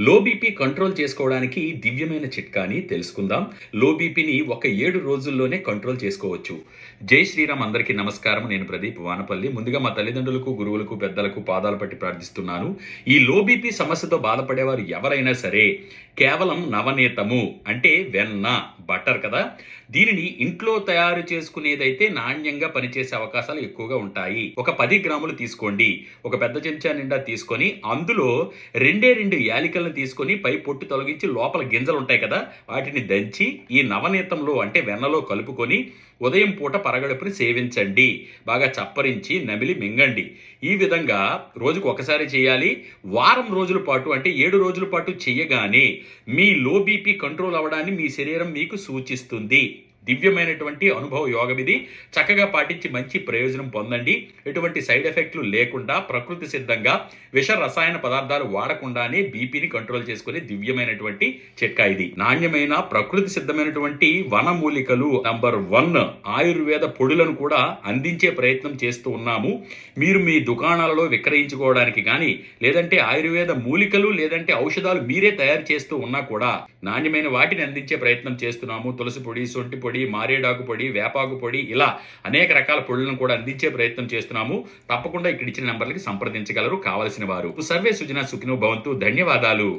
Low BP control చేసుకోవడానికి దివ్యమైన చిట్కాని తెలుసుకుందాం. లో బీపీని ఒక ఏడు రోజుల్లోనే కంట్రోల్ చేసుకోవచ్చు. జై శ్రీరామ్ అందరికీ నమస్కారం. నేను ప్రదీప్ వానపల్లి. ముందుగా మా తల్లిదండ్రులకు గురువులకు పెద్దలకు పాదాలు పట్టి ప్రార్థిస్తున్నాను. ఈ లో బీపీ సమస్యతో బాధపడేవారు ఎవరైనా సరే కేవలం నవనీతము అంటే వెన్న బటర్ కదా? దీనిని ఇంట్లో తయారు చేసుకునేదైతే నాణ్యంగా పనిచేసే అవకాశాలు ఎక్కువగా ఉంటాయి. ఒక పది గ్రాములు తీసుకోండి. ఒక పెద్ద చెంచా నిండా తీసుకొని అందులో రెండే రెండు గింజలను తీసుకొని పై పొట్టు తొలగించి లోపల గింజలు ఉంటాయి కదా వాటిని దంచి ఈ నవనీతంలో అంటే వెన్నలో కలుపుకొని ఉదయం పూట పరగడుపుని సేవించండి. బాగా చప్పరించి నమిలి మింగండి. ఈ విధంగా రోజుకు ఒకసారి చేయాలి. వారం రోజుల పాటు అంటే ఏడు రోజుల పాటు చేయగానే మీ లో బీపీ కంట్రోల్ అవ్వడాన్ని మీ శరీరం మీకు సూచిస్తుంది. దివ్యమైనటువంటి అనుభవ యోగం ఇది చక్కగా పాటించి మంచి ప్రయోజనం పొందండి. ఎటువంటి సైడ్ ఎఫెక్ట్లు లేకుండా ప్రకృతి సిద్ధంగా విష రసాయన పదార్థాలు వాడకుండానే బీపీని కంట్రోల్ చేసుకునే దివ్యమైనటువంటి చిట్కా ఇది. నాణ్యమైన ప్రకృతి సిద్ధమైనటువంటి వనమూలికలు నంబర్ వన్ ఆయుర్వేద పొడులను కూడా అందించే ప్రయత్నం చేస్తూ ఉన్నాము. మీరు మీ దుకాణాలలో విక్రయించుకోవడానికి కానీ లేదంటే ఆయుర్వేద మూలికలు లేదంటే ఔషధాలు మీరే తయారు చేస్తూ ఉన్నా కూడా నాణ్యమైన వాటిని అందించే ప్రయత్నం చేస్తున్నాము. తులసి పొడి సొంటి పొడి మారేడాకు పొడి వేపాకు పొడి ఇలా అనేక రకాల పొడులను కూడా అందించే ప్రయత్నం చేస్తున్నాము. తప్పకుండా ఇక్కడ ఇచ్చిన నెంబర్లకి సంప్రదించగలరు కావలసిన వారు. సర్వే సుజన సుఖినో భవంతు. ధన్యవాదాలు.